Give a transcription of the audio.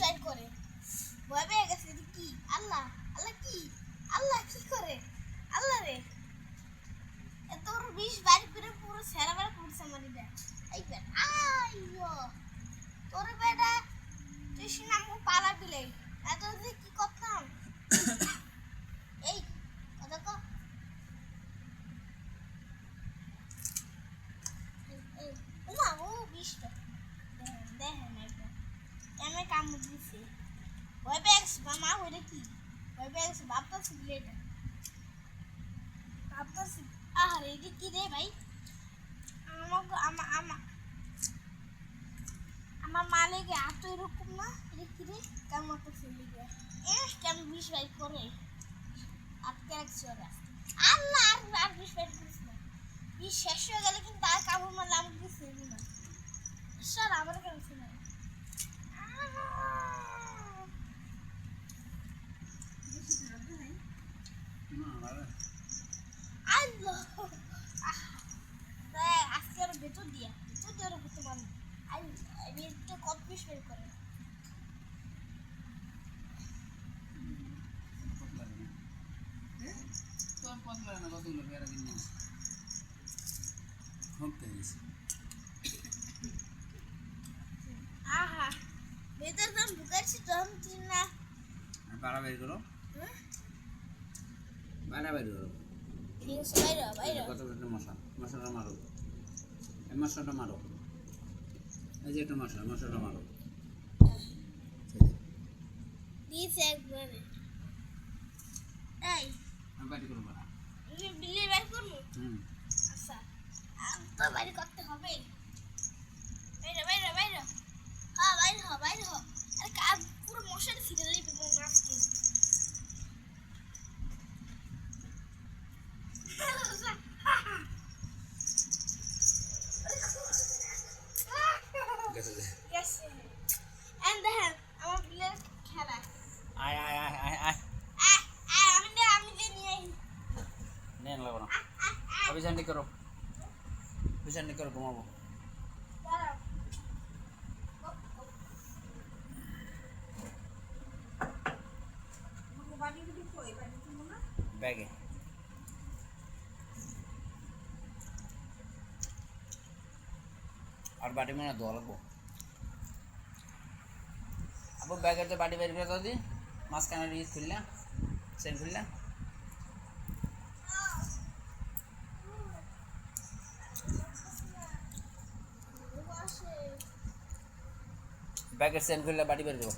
বাইর করে। ভয় পেয়ে গেছে কি? আল্লাহ? আল্লাহ কি? আল্লাহ কি করে? আল্লাহ রে। এ তোর বিষ বাইর করে পুরো বার করছে আমার এই আইয়ো তোর বেটা তুই সিনাম পালা দিলে। এত কি করতাম? এই, কথা কো। ওমা ও বিষটা গেছে মামা ওইটা কি গেছে ভাবতেছি এটা ভাবতেছি আহারে এটা কি রে ভাই আমাকে আমার আমার আমার মালিক এত এরকম না এটা কি রে কেমন তো ফেলে গিয়ে কেমন বিষ বাই করে আটকে রাখছে ওরা আর আর বিষ বাই করিস না বিষ শেষ হয়ে গেলে কিন্তু আর কামড় মারলে আমাকে কিছু ফেলবি না ঈশ্বর আমার কেন ফেলে আল্লাহ আহ, আজকে আর ভেতর দিয়া ভেতর দিয়ে ওরা করতে পারব আমি একটা কত পিস বের করে তোর কতগুলো পেয়ারা কিনে হোমতে গেছি। আহা ভেতর দাম ঢুকাচ্ছি তখন তুই না। বাড়া বের করো? বাড়া বের করো। কত একটা মশা মশাটা মারো। এই মশাটা মারো। এই যে একটা মশা মশাটা মারো। দিয়েছে একবারে। এন্ড দেখেন আমার বিলের খেলা আয় আয় আয় আয় আয় আহ, আহ, আমি নে আমি যে নিয়ে আই। নেন লাগো না আহ, আহ, আহ, অভিযানটি করো অভিযানটি করো ঘুমাবো দাঁড়াও। ব্যাগে আর বাটি মনে হয় ধোয়া লাগবো আবু ব্যাগের তো বাটি বের করে দাও দি মাঝখানে ইয়ে খুললা সেন খুললা। ব্যাগের সেন খুললা বাটি বের করো